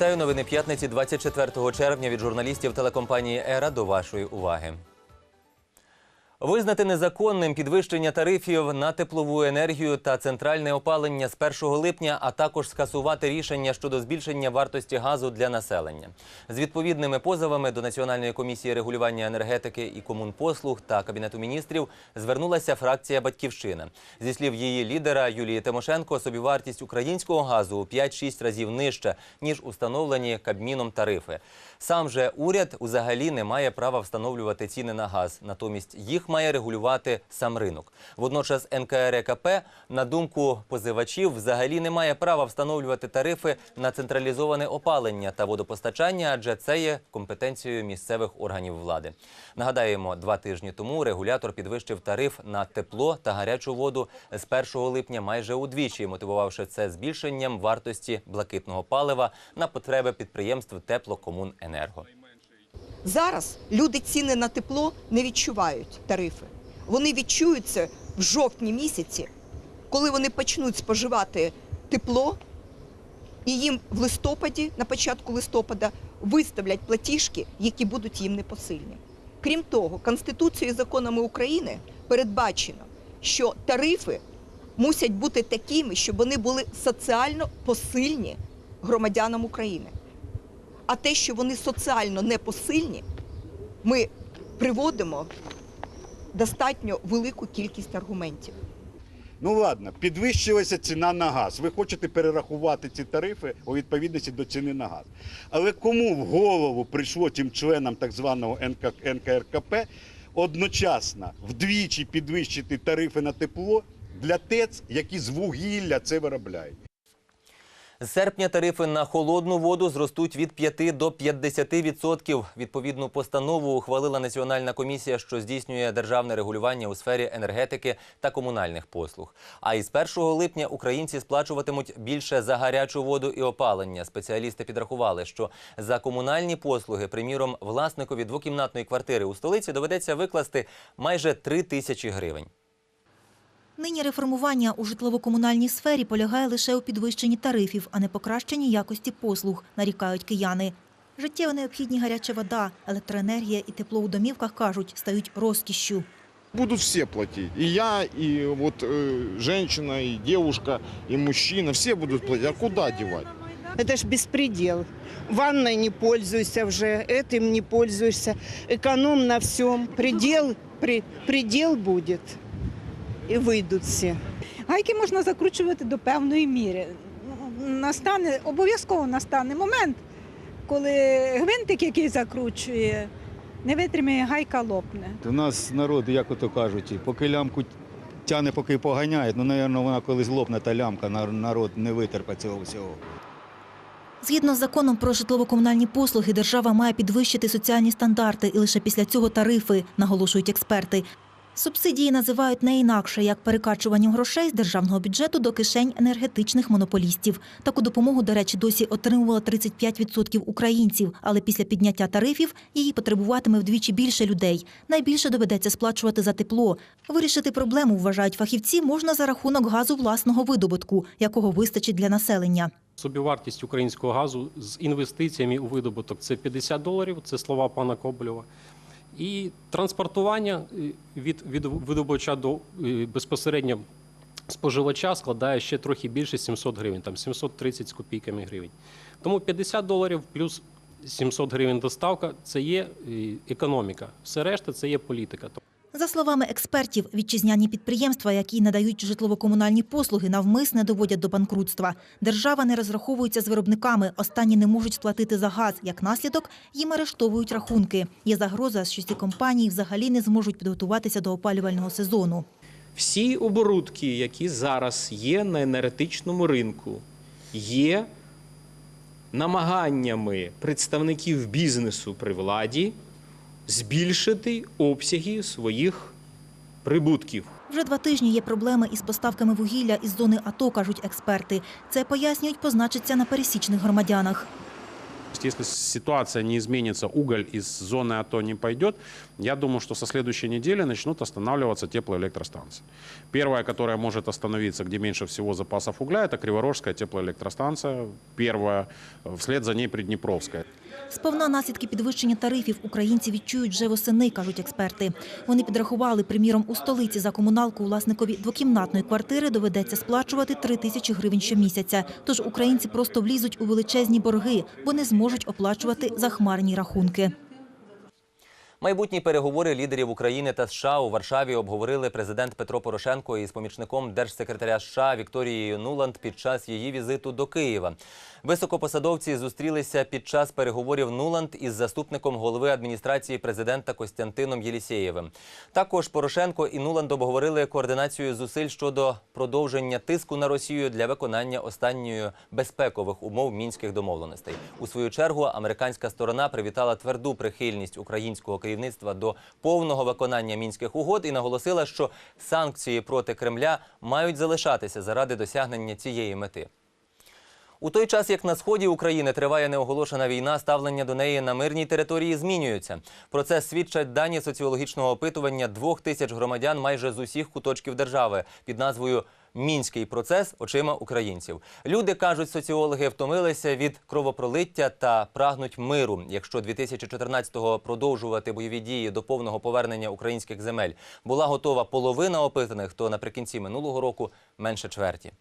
Вітаю новини п'ятниці 24 червня від журналістів телекомпанії Ера до вашої уваги. Визнати незаконним підвищення тарифів на теплову енергію та центральне опалення з 1 липня, а також скасувати рішення щодо збільшення вартості газу для населення. З відповідними позовами до Національної комісії регулювання енергетики і комунпослуг та Кабінету міністрів звернулася фракція Батьківщина. Зі слів її лідера Юлії Тимошенко, собівартість українського газу у 5-6 разів нижча ніж установлені Кабміном тарифи. Сам же уряд взагалі не має права встановлювати ціни на газ. Натомість їх має регулювати сам ринок. Водночас НКРЕКП, на думку позивачів, взагалі не має права встановлювати тарифи на централізоване опалення та водопостачання, адже це є компетенцією місцевих органів влади. Нагадаємо, два тижні тому регулятор підвищив тариф на тепло та гарячу воду з 1 липня майже удвічі, мотивувавши це збільшенням вартості блакитного палива на потреби підприємств теплокомуненерго. Зараз люди ціни на тепло не відчувають тарифи. Вони відчують це в жовтні місяці, коли вони почнуть споживати тепло, і їм в листопаді, на початку листопада, виставлять платіжки, які будуть їм непосильні. Крім того, Конституцією і законами України передбачено, що тарифи мусять бути такими, щоб вони були соціально посильні громадянам України. А те, що вони соціально непосильні, ми приводимо достатньо велику кількість аргументів. Ну ладно, підвищилася ціна на газ. Ви хочете перерахувати ці тарифи у відповідності до ціни на газ. Але кому в голову прийшло тим членам так званого НК, НКРКП одночасно вдвічі підвищити тарифи на тепло для ТЕЦ, які з вугілля це виробляють? З серпня тарифи на холодну воду зростуть від 5 до 50%. Відповідну постанову ухвалила Національна комісія, що здійснює державне регулювання у сфері енергетики та комунальних послуг. А із 1 липня українці сплачуватимуть більше за гарячу воду і опалення. Спеціалісти підрахували, що за комунальні послуги, приміром, власникові двокімнатної квартири у столиці доведеться викласти майже 3 тисячі гривень. Нині реформування у житлово-комунальній сфері полягає лише у підвищенні тарифів, а не покращенні якості послуг, нарікають кияни. Життєво необхідні гаряча вода, електроенергія і тепло у домівках, кажуть, стають розкішшю. Будут все платить. И я, и вот э, женщина, и девушка, и мужчина. Все будут платить. А куда девать? Это ж беспредел. Ванной не пользуйся уже, этим не пользуешься. Эконом на всем. Предел, при, предел будет. И выйдут все. Гайки можна закручувати до певної міри. Настане обов'язково настане момент, коли гвинтик, який закручує, не витримає, гайка лопне. У нас народ, як ото кажуть, поки лямку тяне, поки поганяє, ну, напевно, вона колись лопне та лямка, народ не витерпить цього всього. Згідно з законом про житлово-комунальні послуги, держава має підвищити соціальні стандарти і лише після цього тарифи, наголошують експерти. Субсидії називають не інакше як перекачуванням грошей з державного бюджету до кишень енергетичних монополістів. Таку допомогу, до речі, досі отримувало 35% українців, але після підняття тарифів її потребуватиме вдвічі більше людей. Найбільше доведеться сплачувати за тепло. Вирішити проблему, вважають фахівці, можна за рахунок газу власного видобутку, якого вистачить для населення. Собівартість українського газу з інвестиціями у видобуток це 50 доларів, це слова пана Коболєва. І транспортування від, від видобувача до безпосередньо споживача складає ще трохи більше 700 гривень, там 730 з копійками гривень. Тому 50 доларів плюс 700 гривень доставка це є економіка. Все решта це є політика. За словами експертів, вітчизняні підприємства, які надають житлово-комунальні послуги, навмисне доводять до банкрутства. Держава не розраховується з виробниками, останні не можуть сплатити за газ. Як наслідок, їм арештовують рахунки. Є загроза, що ці компанії взагалі не зможуть підготуватися до опалювального сезону. Всі оборудки, які зараз є на енергетичному ринку, є намаганнями представників бізнесу при владі збільшити обсяги своїх прибутків. Вже два тижні є проблеми із поставками вугілля із зони АТО, кажуть експерти. Це пояснюють, позначиться на пересічних громадянах. Если ситуация не изменится, уголь из зоны АТО не пойдет, я думаю, что со следующей недели начнут останавливаться теплоэлектростанции. Первая, которая может остановиться, где меньше всего запасов угля, это Криворожская теплоэлектростанция. Первая, э, вслед за ней Приднепровская. Сповна наслідки підвищення тарифів українці відчують вже восени, кажуть експерти. Вони підрахували, приміром, у столиці за комуналку власникові двокімнатної квартири доведеться сплачувати 3 тисячі гривень щомісяця. Тож українці просто влізуть у величезні борги, бо не зможуть оплачувати захмарні рахунки. Майбутні переговори лідерів України та США у Варшаві обговорили президент Петро Порошенко із помічником держсекретаря США Вікторією Нуланд під час її візиту до Києва. Високопосадовці зустрілися під час переговорів Нуланд із заступником голови адміністрації президента Костянтином Єлісєєвим. Також Порошенко і Нуланд обговорили координацію зусиль щодо продовження тиску на Росію для виконання останньої безпекових умов мінських домовленостей. У свою чергу американська сторона привітала тверду прихильність українського керівництва до повного виконання мінських угод і наголосила, що санкції проти Кремля мають залишатися заради досягнення цієї мети. У той час, як на сході України триває неоголошена війна, ставлення до неї на мирній території змінюються. Про це свідчать дані соціологічного опитування двох тисяч громадян майже з усіх куточків держави під назвою Мінський процес очима українців. Люди кажуть, соціологи втомилися від кровопролиття та прагнуть миру. Якщо 2014-го продовжувати бойові дії до повного повернення українських земель була готова половина опитаних, то наприкінці минулого року менше чверті.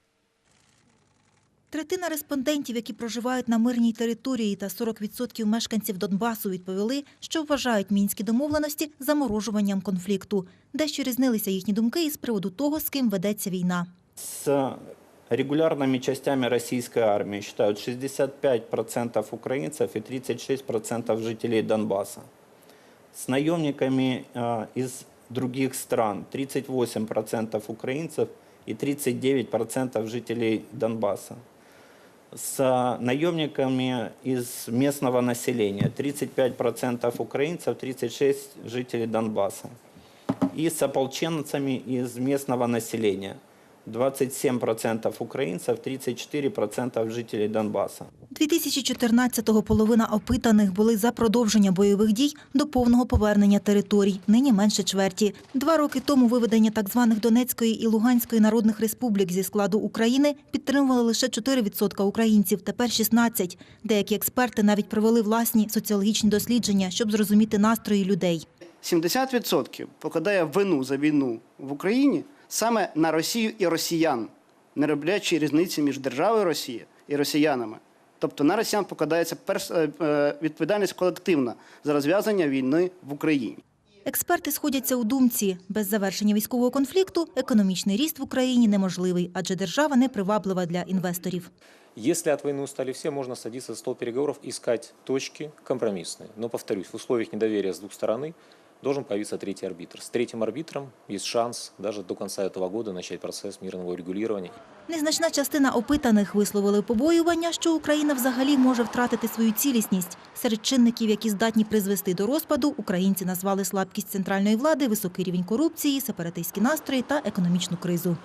Третина респондентів, які проживають на мирній території, та 40% мешканців Донбасу відповіли, що вважають мінські домовленості заморожуванням конфлікту. Дещо різнилися їхні думки із приводу того, з ким ведеться війна. С регулярными частями российской армии считают 65% украинцев и 36% жителей Донбасса. С наемниками э, из других стран 38% украинцев и 39% жителей Донбасса. С наемниками из местного населения 35% украинцев, 36% жителей Донбасса. И с ополченцами из местного населения 27% українців, 34% жителей Донбасу. 2014-го половина опитаних були за продовження бойових дій до повного повернення територій. Нині менше чверті. Два роки тому виведення так званих Донецької і Луганської народних республік зі складу України підтримували лише 4% українців, тепер 16%. Деякі експерти навіть провели власні соціологічні дослідження, щоб зрозуміти настрої людей. 70% покладає вину за війну в Україні саме на Росію і росіян, не роблячи різниці між державою Росія і росіянами. Тобто на росіян покладається перс- е, е, відповідальність колективна за розв'язання війни в Україні. Експерти сходяться у думці. Без завершення військового конфлікту економічний ріст в Україні неможливий, адже держава не приваблива для інвесторів. Если от войны устали все, можно садиться за стол переговоров, искать точки компромиссные. Но, повторюсь, в условиях недоверия с двух сторон должен появиться третий арбитр. С третьим арбитром есть шанс даже до конца этого года начать процесс мирного регулирования. Незначна частина опитаних висловили побоювання, що Україна взагалі може втратити свою цілісність. Серед чинників, які здатні призвести до розпаду, українці назвали слабкість центральної влади, високий рівень корупції, сепаратистські настрої та економічну кризу.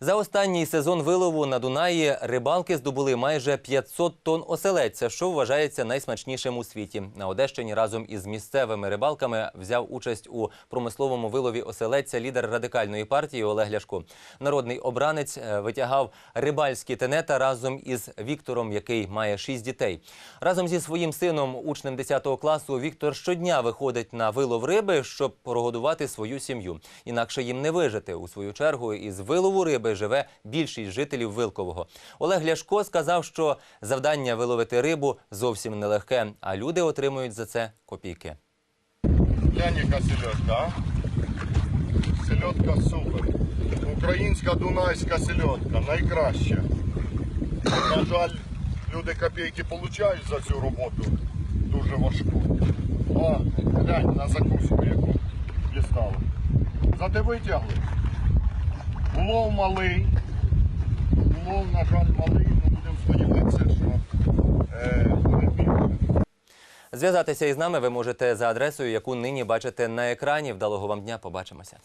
За останній сезон вилову на Дунаї рибалки здобули майже 500 тонн оселедця, що вважається найсмачнішим у світі. На Одещині разом із місцевими рибалками взяв участь у промисловому вилові оселедця лідер радикальної партії Олег Ляшко. Народний обранець е, витягав рибальські тенета разом із Віктором, який має шість дітей. Разом зі своїм сином, учнем 10 класу, Віктор щодня виходить на вилов риби, щоб прогодувати свою сім'ю. Інакше їм не вижити. У свою чергу із вилову риби живе більшість жителів Вилкового. Олег Ляшко сказав, що завдання виловити рибу зовсім нелегке, а люди отримують за це копійки. Глянь, яка сельодка, а? Сельодка супер. Українська дунайська сельодка, найкраща. На жаль, люди копійки получають за цю роботу. Дуже важку. О, глянь на закуску, яку дістали. Зате витягли. Улов малий. Улов, на жаль, малий, Ми будемо сподіватися, що буде більше. Зв'язатися із нами ви можете за адресою, яку нині бачите на екрані. Вдалого вам дня. Побачимося.